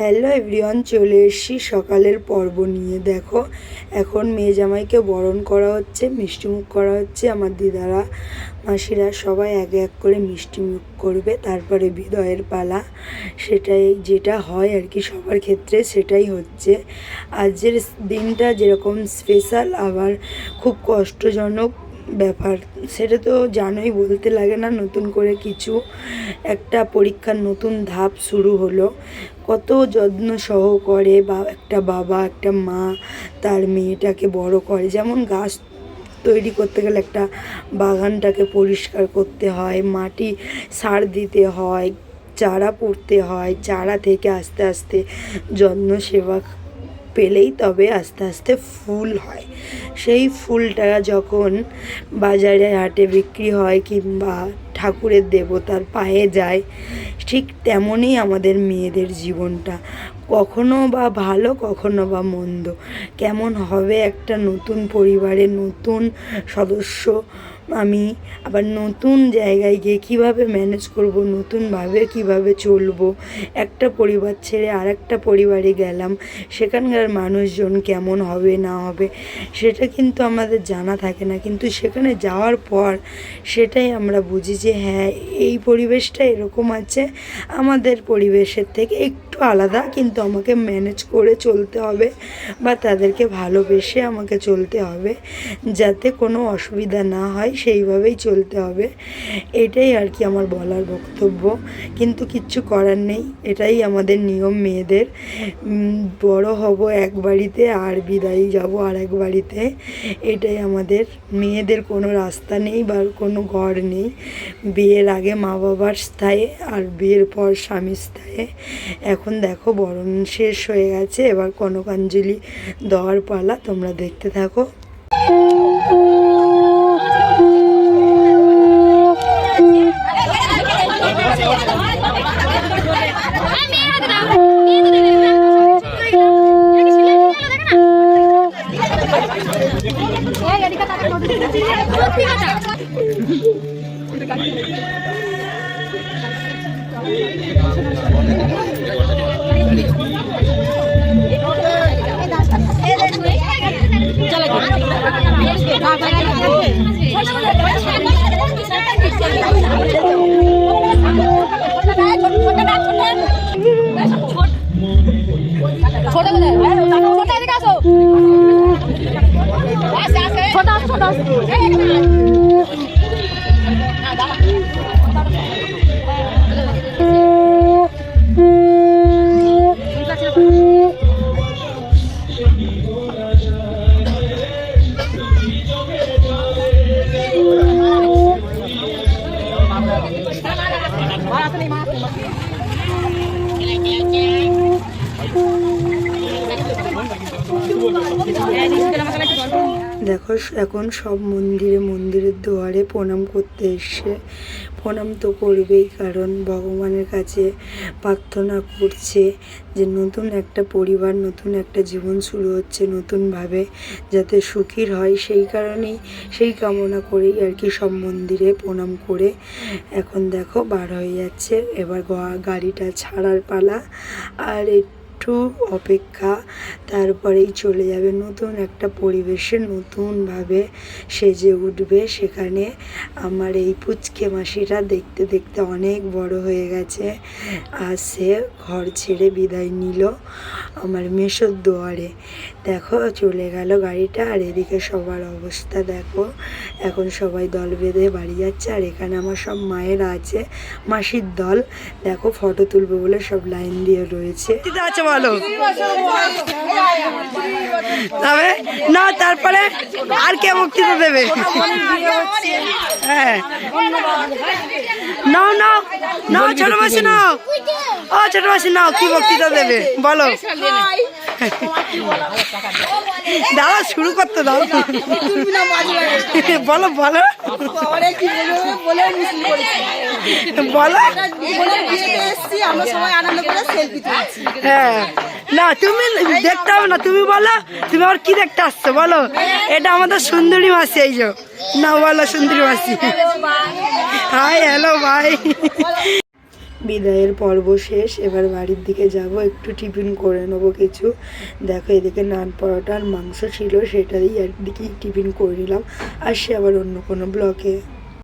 Hello everyone চলে এসেছি সকালের পর্ব নিয়ে। দেখো, এখন মেয়ে জামাইকে বরণ করা হচ্ছে মিষ্টিমুখ করা হচ্ছে। আমার দিদারা, মাসিরা সবাই এক এক করে মিষ্টিমুখ করবে, তারপরে বিদয়ের পালা। সেটাই, যেটা হয় আর কি সবার ক্ষেত্রে, সেটাই হচ্ছে। আজের দিনটা যেরকম স্পেশাল আবার খুব কষ্টজনক ব্যাপার। সেটা তো জানোই, বলতে লাগে না নতুন করে কিছু। একটা পরীক্ষার নতুন ধাপ শুরু হলো। কত যত্ন সহ করে বা, একটা বাবা, একটা মা তার মেয়েটাকে বড় করে। যেমন গাছ তৈরি করতে গেলে একটা বাগানটাকে পরিষ্কার করতে হয়, মাটি সার দিতে হয়, চারা পুঁততে হয়, চারা থেকে আস্তে আস্তে যত্ন সেবা পেলেই তবে আস্তে আস্তে ফুল হয়। সেই ফুলটা যখন বাজারে হাটে বিক্রি হয় কিংবা ঠাকুরের দেবতার পায়ে যায়। ঠিক তেমনই আমাদের মেয়েদের জীবনটা। কখনো বা ভালো, কখনো বা মন্দ। কেমন হবে একটা নতুন পরিবারে নতুন সদস্য আমি, আবার নতুন জায়গায় গিয়ে কীভাবে ম্যানেজ করব, নতুনভাবে কীভাবে চলবো? একটা পরিবার ছেড়ে আর একটা পরিবারে গেলাম, সেখানকার মানুষজন কেমন হবে, না হবে, সেটা কিন্তু আমাদের জানা থাকে না। কিন্তু সেখানে যাওয়ার পর সেটাই আমরা বুঝি যে হ্যাঁ এই পরিবেশটা এরকম আছে, আমাদের পরিবেশের থেকে একটু আলাদা, কিন্তু আমাকে ম্যানেজ করে চলতে হবে বা তাদেরকে ভালোবেসে আমাকে চলতে হবে, যাতে কোনো অসুবিধা না হয়, সেইভাবেই চলতে হবে। এটাই আর কি আমার বলার বক্তব্য। কিন্তু কিচ্ছু করার নেই, এটাই আমাদের নিয়ম মেয়েদের। বড় হব এক বাড়িতে আর বিদায়ী যাব আর এক বাড়িতে। এটাই আমাদের, মেয়েদের কোনো রাস্তা নেই বা কোনো ঘর নেই। বিয়ের আগে মা বাবার স্থায়ী আর বিয়ের পর স্বামী স্থায়ী। এখন দেখো বরণ শেষ হয়ে গেছে, এবার কনকাঞ্জলি দেওয়ার পালা, তোমরা দেখতে থাকো। আসো দেখো, এখন সব মন্দিরে, মন্দিরের দুয়ারে প্রণাম করতে এসছে। প্রণাম তো করবেই, কারণ ভগবানের কাছে প্রার্থনা করছে যে নতুন একটা পরিবার, নতুন একটা জীবন শুরু হচ্ছে নতুনভাবে, যাতে সুখীর হয়। সেই কারণেই, সেই কামনা করেই আর কি সব মন্দিরে প্রণাম করে এখন দেখো বার হয়ে যাচ্ছে। এবার গাড়িটা ছাড়ার পালা। আর একটু অপেক্ষা, তারপরেই চলে যাবে নতুন একটা পরিবেশে, নতুনভাবে সেজে উঠবে। সেখানে আমার এই পুচকে মাসিটা দেখতে দেখতে অনেক বড় হয়ে গেছে। আর সে ঘর ছেড়ে বিদায় নিল আমার মেশোর দুয়ারে। দেখো, চলে গেল গাড়িটা। আর এদিকে সবার অবস্থা দেখো। এখন সবাই দল বেঁধে বাড়ি যাচ্ছে। আর এখানে আমার সব মায়েরা আছে, মাসির দল। দেখো ফটো তুলবে বলে সব লাইন দিয়ে রয়েছে। বলো। তবে, না, তারপরে আর কে বক্তৃতা দেবে? হ্যাঁ। নাও নাও নাও, ছোট মাসি, নাও। ও, ছোট মাসি, নাও, কি বক্তৃতা দেবে? বলো। দাঁড়া শুরু করতে দাও। বলো বলো। বলো। হ্যাঁ। না তুমি দেখতে হবে না তুমি বলো তুমি আবার কি দেখতে আসছো বলো। এটা আমাদের সুন্দরী মাসি এই যে। না বলো সুন্দরী মাসি। হাই হ্যালো ভাই বিদায়ের পর্ব শেষ। এবার বাড়ির দিকে যাব, একটু টিফিন করে নেব কিছু। দেখো, এদিকে নান পরোটা আর মাংস ছিল, সেটাই আর দিকেই টিফিন করে নিলাম। আর সে আবার অন্য কোনো ব্লকে।